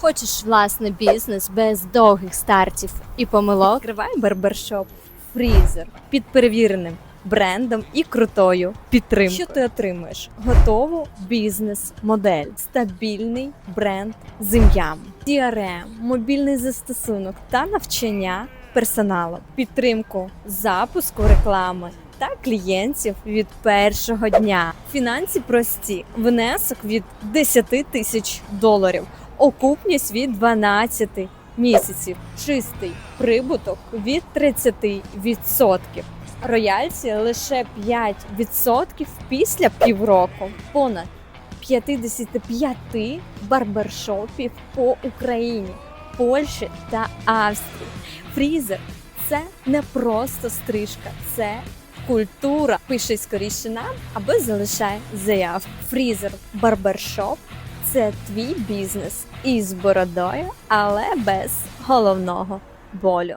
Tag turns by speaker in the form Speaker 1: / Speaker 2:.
Speaker 1: Хочеш власний бізнес без довгих стартів і помилок? Відкривай барбершоп Фрізер під перевіреним брендом і крутою підтримкою. Що ти отримаєш? Готову бізнес-модель, стабільний бренд з ім'ям, CRM, мобільний застосунок та навчання персоналу, підтримку запуску реклами. Та клієнтів від першого дня. Фінанси прості. Внесок від 10 тисяч доларів, окупність від 12 місяців, чистий прибуток від 30%. Рояльці лише 5% після півроку. Понад 55 барбершопів по Україні, Польщі та Австрії. Фрізер це не просто стрижка, це культура. Пиши скоріше нам або залишай заяв. Фрізер барбершоп це твій бізнес із бородою, але без головного болю.